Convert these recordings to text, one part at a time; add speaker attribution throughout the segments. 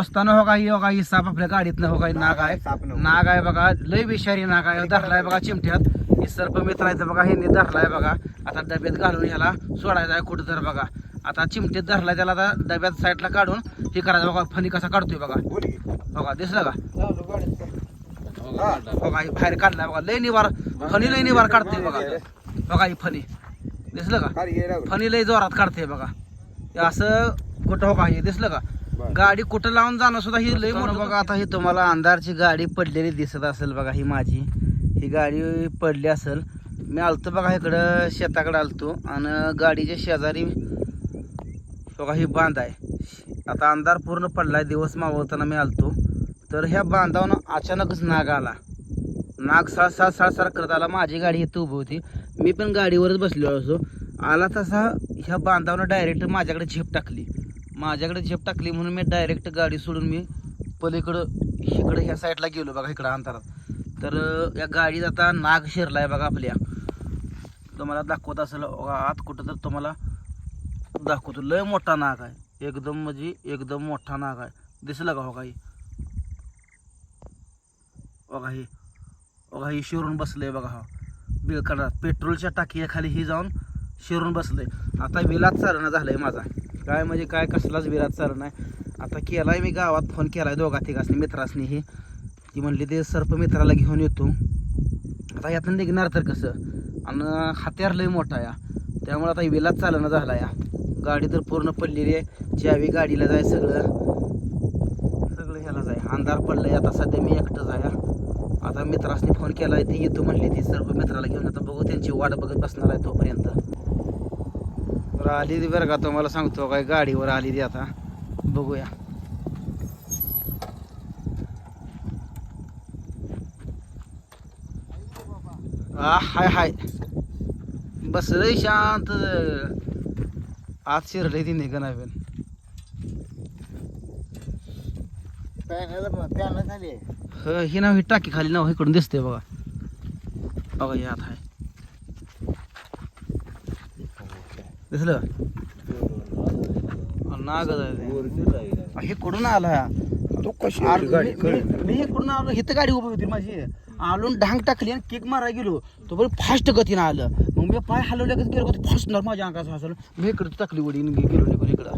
Speaker 1: असताना हो काही हो काही साप आपल्या गाडीतनं हो काही नाग आहे. नाग आहे बघा लय विषारी नाग आहे. धरलाय बघा चिमट्यात हे सर्प मित्र आहे बघा ह्यांनी धरलाय बघा. आता डब्यात घालून ह्याला सोडायचा आहे कुठं तर बघा. आता चिमटीत धरलाय त्याला आता डब्यात साईडला काढून हे करायचं बघा फणी कसा काढतोय बघा. बघा दिसलं का?
Speaker 2: हा.
Speaker 1: बघा ही बाहेर काढलाय बघा. लय निवार फणी लय निवार काढते बघा. बघा ही फणी. दिसलं का. फणी लय जोरात काढते बघा. हे असं कुठं हो का हे दिसलं का. गाडी कुठं लावून जाणं सुद्धा ही लय मोठं बघा आता ही तुम्हाला अंधारची गाडी पडलेली दिसत असेल बघा ही माझी. ही गाडी पडली असेल. मी आलतो बघा इकडं शेताकडे आलतो आणि गाडीच्या शेजारी बघा ही बांध आहे. आता अंधार पूर्ण पडलाय दिवस मावळताना मी आलतो. तर ह्या बांधावनं अचानकच नाग आला. नाग साळ साळ साळ साळ करत आला. माझी गाडी इथं उभी होती. मी पण गाडीवरच बसलेलो असो आला तसा ह्या बांधावनं डायरेक्ट माझ्याकडे झेप टाकली. माझ्याकडे झेप टाकली म्हणून मी डायरेक्ट गाडी सोडून मी पलीकडं इकडं ह्या साईडला गेलो बघा इकडं अंतरात तर या गाडीत आता नाग शिरलाय बघा आपल्या. तुम्हाला दाखवत असेल आत कुठं तर तुम्हाला दाखवतो. लय मोठा नाग आहे. एकदम म्हणजे एकदम मोठा नाग आहे. दिसला का हो काही? बघा हे. बघा ही शिरून बसलंय बघा हा. बिळकडा पेट्रोलच्या टाकीखाली ही जाऊन शिरून बसलंय. आता विलाच चालणं झालंय माझा. काय म्हणजे काय कसलाच विराज चालना नाही. आता केलाय मी गावात फोन केलाय दोघा तिघासनी मित्रासनी ही. ती म्हणली ते सर्प मित्राला घेऊन येतो. आता यातून निघणार तर कसं? आणि हत्यार लय मोठा या. त्यामुळे आता विलाज चालणं झाला या. गाडी तर पूर्ण पडलेली आहे. ज्यावेळी गाडीला जाय सगळं सगळं ह्याला जाय. अंधार पडलाय आता सध्या मी एकटंच आहे आता मित्रासनी फोन केलाय ती येतो म्हणली ती सर्व मित्राला घेऊन आता बघू त्यांची वाट बघत बसणार आहे तोपर्यंत. तर आली ती बरं का तुम्हाला सांगतो काय गाडीवर आली ती आता. बघूया. आ हाय हाय. बसलंय शांत. आत शिरलंय ती निघन आहे पण? ह, नाव ही टाकी खाली नाव इकडून दिसते बघा. बघा आत आहे. दिसलं? नाग हे कुठून आला?
Speaker 2: तू कशी गाडी?
Speaker 1: मी- इकडून आलो? इथं गाडी उभी होती माझी. आलो आणि ढांग टाकली आणि केक मारायला गेलो. तो बरं फास्ट गतीनं आलं. मग मी पाय हलवल्या गत गेलो ते फास्ट माझ्या अंगाचं हसलं मी इकडे टाकली उडी गेलो निघून इकडं.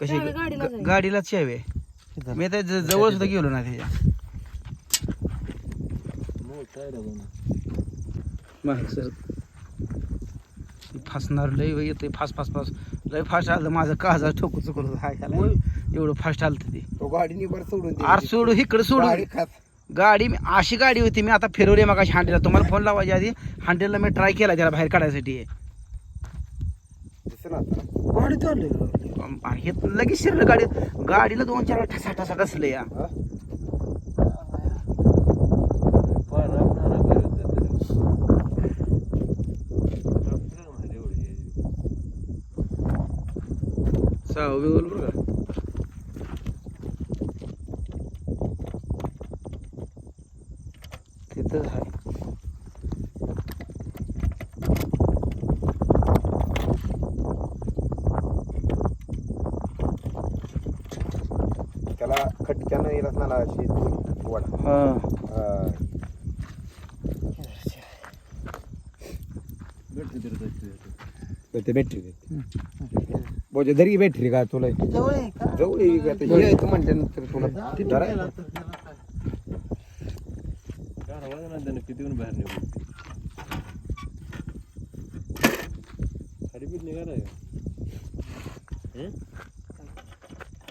Speaker 1: कशी?
Speaker 3: गाडीला
Speaker 1: चावी मी त्या ज- जवळ सुद्धा गेलो ना त्याच्या. सर फासणार लय येते फास फास फास. लय फास्ट आलं माझं काजा ठोकू चुकलं हाय ह्याला एवढं फास्ट आलं ते.
Speaker 2: तो गाडी सोडून.
Speaker 1: आर सोडू इकडे सोडू
Speaker 2: गाडी
Speaker 1: गाडी मी- अशी गाडी होती मी आता फिरवली मग हांडीला तुम्हाला फोन लावायच्या आधी हांडीला मी ट्राय केला त्याला बाहेर काढायसाठी. गाडी हे लगेच शिरलं गाडीत. गाडीला दोन चार ठसा ठसा डसले या. सहावी बोल बरं का तिथंच आहे
Speaker 2: त्याला खटक्यानं येतात ना अशी वडा.
Speaker 1: हा.
Speaker 2: हा. ते बॅटरी बोजे धरी बॅटरी का तुला? जवळ आहे का? आता ये इथं म्हटल्यानंतर तुला जरा
Speaker 4: किती बाहेर निघू खाली निघाला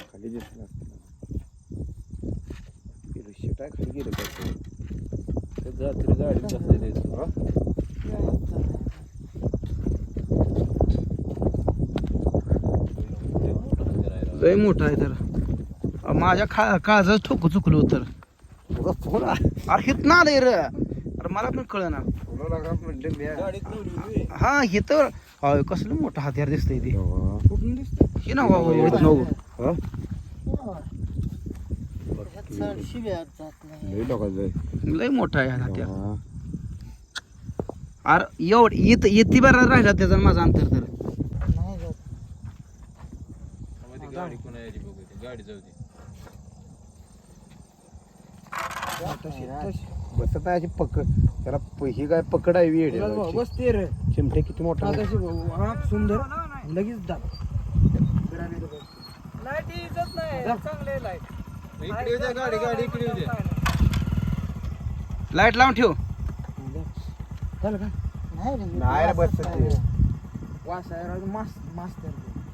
Speaker 2: खाली दिसलं गेलं शेट आहे खाली गेलं काय ते.
Speaker 4: जात्री गाडी बसायला
Speaker 2: हा?
Speaker 1: लय मोठा आहे तर. माझ्या खा काळजाच ठोकू चुकलो तर.
Speaker 2: तुझा फोन आ-
Speaker 1: अरे हित ना र. अरे मला पण कळ ना हा हे तर. कसलं मोठं हत्यार दिसतंय ते. कुठून दिसत हे ना.
Speaker 2: हा? आहे.
Speaker 1: लय मोठा आहे हा हत्यार. अरे एवढ इथं इथे बरं राहिला त्याचा माझा अंतर तर.
Speaker 4: गाडी कोणा यायची बघू ते गाडी जाऊ दे.
Speaker 2: बसत आहे अशी पकड त्याला प- ही काय पकड आहे वेळ
Speaker 3: बसते रे.
Speaker 2: चिमटे किती मोठा
Speaker 3: हा सुंदर. लगेच दाब
Speaker 5: लाइट इजत नाही. चांगले लाइट.
Speaker 4: इकडे येऊ द्या गाडी गाडी इकडे येऊ द्या.
Speaker 1: लाइट. लावून ठेव.
Speaker 3: झालं का?
Speaker 2: नाही रे बसत ते.
Speaker 3: वास आहे राजू.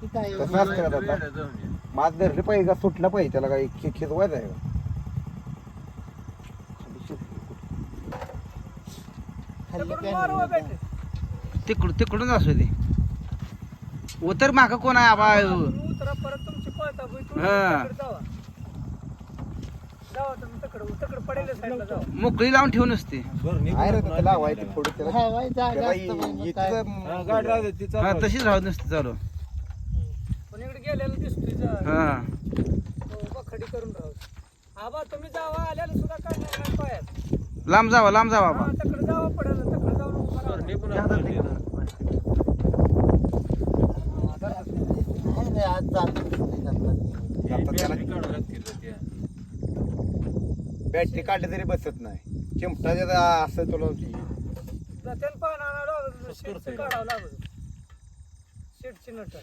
Speaker 2: तसं असतं का दादा. मात धरले पाहिजे का सुटला पाहिजे त्याला काय खे- खेचवायचं आहे का?
Speaker 1: तिकडून तिकडून असू दे. उतर माग कोण आहे? आबा
Speaker 5: उतरा परत तुमची पळता होई तुम्ही
Speaker 1: हा.
Speaker 5: तिकडे जावा. जावा तुम्ही तिकडे तिकडे पडेल साईडला जावा.
Speaker 1: मोकळी लावून ठेवू नसते.
Speaker 4: बरं, निघू
Speaker 2: नाही रे
Speaker 4: नको
Speaker 2: त्याला लावायचं पुढे त्याला त्याला इ-
Speaker 4: हा,
Speaker 2: इथलं
Speaker 4: गाडी राहू दे ती
Speaker 1: हा
Speaker 4: चालू
Speaker 1: तशीच राहत नसते चालू.
Speaker 5: गेलेला दिसतोय जा
Speaker 1: हा.
Speaker 5: खडी करून राहू आबा तुम्ही जावा आल्याला सुद्धा काढणार नाही पायात.
Speaker 1: लांब जावा लांब जावा
Speaker 5: हा,
Speaker 1: बाबा
Speaker 5: तिकडे जावा पडेल तिकडे जाऊन उभा राहा.
Speaker 4: बॅटरी
Speaker 2: काढली तरी बसत नाही. चिमटा त्याचा असं तुला
Speaker 5: जात्याला सीटचं
Speaker 4: करतोय?
Speaker 5: काढावं सीटची नट.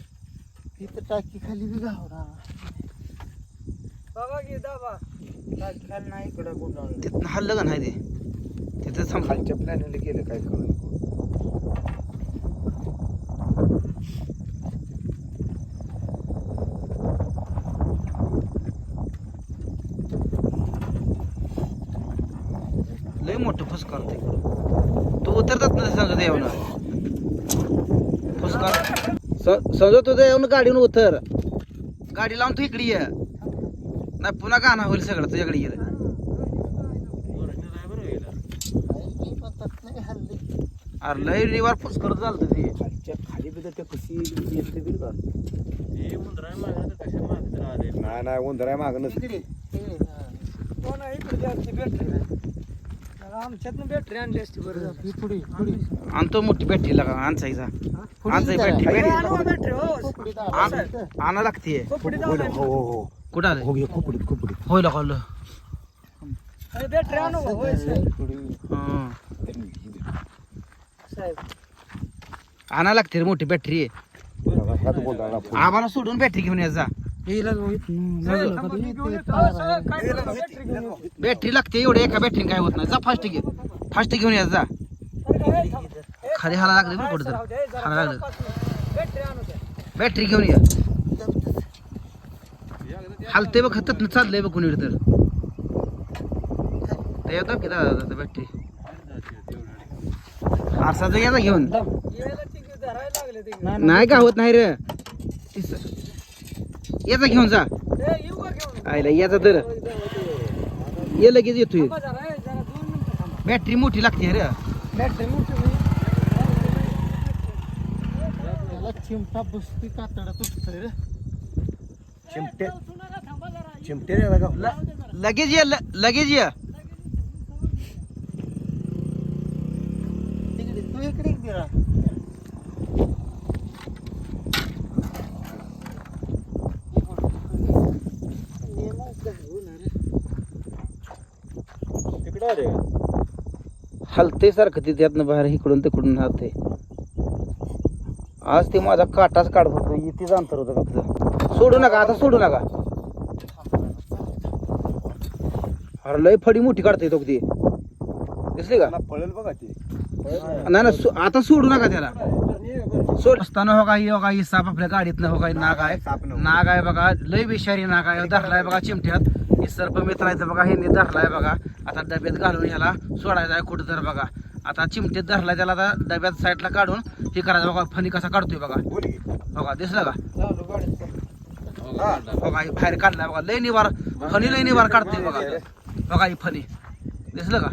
Speaker 3: इथं टाकी खाली बी गावडा
Speaker 5: बाबा घे दाबा.
Speaker 3: टाकी खाली नाही इकडं गुंडाळलं
Speaker 1: तिथं हल्लं का नाही ते? तिथं थांब.
Speaker 2: खालच्या प्लॅनला केलं काय कळलं?
Speaker 1: लय मोठं फुसकार ते तू उतरतात ना सांगत येऊन फुसकार समजा तुझं येऊन गाडीवर उतर. गाडी लावून तू इकडे ये. नाही पुन्हा गाणं होईल सगळं तुझ्याकडे ये
Speaker 4: Original आहे बरं याला.
Speaker 1: अरे लय रिवार फुसकर चालतं ते.
Speaker 2: खालच्या खाली बी तर ते कशी येते बी का. नाही नाही उंदराय मागं नसते.
Speaker 5: कोण आहे आमच्यातनं बॅटरी आणली असती बरं झालं.
Speaker 3: ही पुढे पुढे.
Speaker 1: आणतो मोठी बॅटरी लागा आणसायचा. आणसाई बॅटरी
Speaker 5: अरे,
Speaker 1: बॅटरी
Speaker 5: आणवा बॅटरी हो.
Speaker 1: आणा लागते.
Speaker 2: हो हो हो.
Speaker 1: कुठं आलं
Speaker 2: हो घे खोपडीत खोपडीत.
Speaker 1: होय लागलं
Speaker 5: अरे बॅटरी आणू बा, होय साहेब.
Speaker 1: हं.
Speaker 5: साहेब.
Speaker 1: आणा लागते रे मोठी बॅटरी आम्हाला सोडून बॅटरी घेऊन यायचा
Speaker 5: हो, बॅटरी
Speaker 1: लागते एवढे एका बॅटरी काय होत नाही. जा फास्ट घे. फास्ट घेऊन
Speaker 5: थांब. ए,
Speaker 1: खाली हाला लागले बरं
Speaker 5: काय
Speaker 1: कुठं हाला लागलं.
Speaker 5: बॅटरी
Speaker 1: घेऊन ये. हलते बघ खतत चाललंय बघ कोणी तर. ते येतो की दादा बॅटरी आरसाचं याचा घेऊन. नाही का होत नाही रे? याचा घेऊन जा. आयला याचा तर ये लगेच येतोय.
Speaker 5: थांबा जरा, ए, जरा दोन मिनिटं थांबा.
Speaker 1: बॅटरी मोठी लागते रे.
Speaker 5: बॅटरी मोठी
Speaker 3: चिमटा बसती कातडा तुटतोय रे.
Speaker 2: चिमटे. चिमटे
Speaker 1: लगेच ये ल- लगेच ये
Speaker 3: तिकडे तू इकडे दिला
Speaker 4: तिकडं आले का?
Speaker 1: हलते सारखं ते त्यातनं बाहेर इकडून तिकडून हलते आज ते माझा काटाच काढ फक्त इथेच अंतर होतं फक्त. सोडू नका आता सोडू नका. अरे लय फडी मोठी काढते तो ती. दिसली का?
Speaker 2: पळेल बघा ते.
Speaker 1: नाही ना आता सोडू नका त्याला. सोड असताना हो काही हो काही साप आपल्या गाडीतनं हो काही नाग आहे. नाग आहे बघा लय विषारी नाग आहे धरलाय बघा चिमट्यात. हे सर्प मित्रायचं बघा हे धरलाय बघा. आता डब्यात घालून ह्याला सोडायचा आहे कुठं तर बघा. आता चिमटीत धरलाय त्याला आता डब्यात साईडला काढून हे करायचं बघा फणी कसा काढतोय बघा. बघा दिसलं का. बघा हे बाहेर काढलाय बघा. लय निवार फणी लय निवार काढतोय बघा. बघा ही फणी. दिसलं का.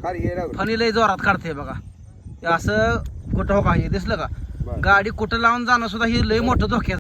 Speaker 1: फणी लय जोरात काढते बघा. असं कुठं हो का? हे दिसलं का. गाडी कुठं लावून जाणं सुद्धा ही लय मोठं धोक्याचं